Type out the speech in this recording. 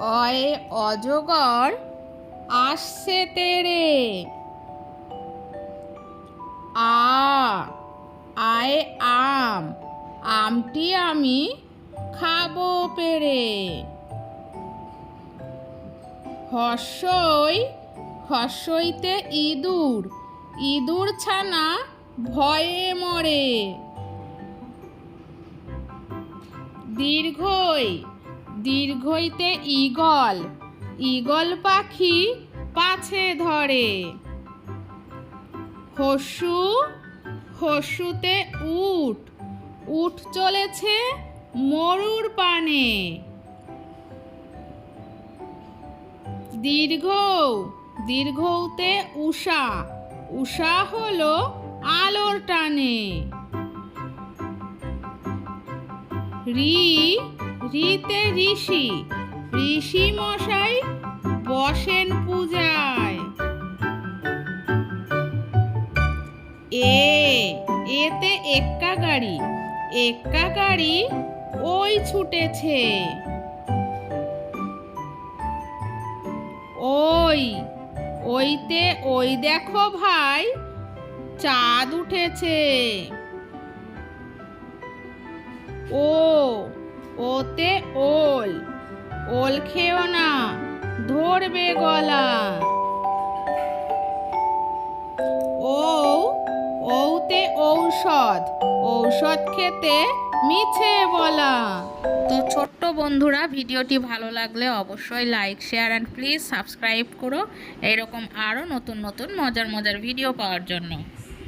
অয়ে অজগর আসছে তেরে। আ, আয় আম, আমটি আমি খাব পেরে। হর্ষই, হর্ষইতে ইঁদুর ইঁদুর ছানা ভয়ে মরে। দীর্ঘই দীর্ঘইতে ঈগল ঈগল পাখি পাছে ধরে। হসু হসুতে উট উট চলেছে মরুর পানে। দীর্ঘ দীর্ঘতে উষা উষা হলো আলোর টানে। রি রিতে ঋষি ঋষি মশাই বসেন পূজায়। এ, এতে এক্কা গাড়ি এক্কা গাড়ি ওই ছুটেছে। ওই, ওইতে ওই দেখো ভাই, চাঁদ উঠেছে। ওতে ওল। ওল খেও না, ধরবে গলা। ও ওতে ঔষধ ঔষধ খেতে মিছে বলা। তো ছোট্ট বন্ধুরা, ভিডিওটি ভালো লাগলে অবশ্যই like, share and please subscribe করো। এরকম আরও নতুন নতুন মজার মজার ভিডিও পাওয়ার জন্য।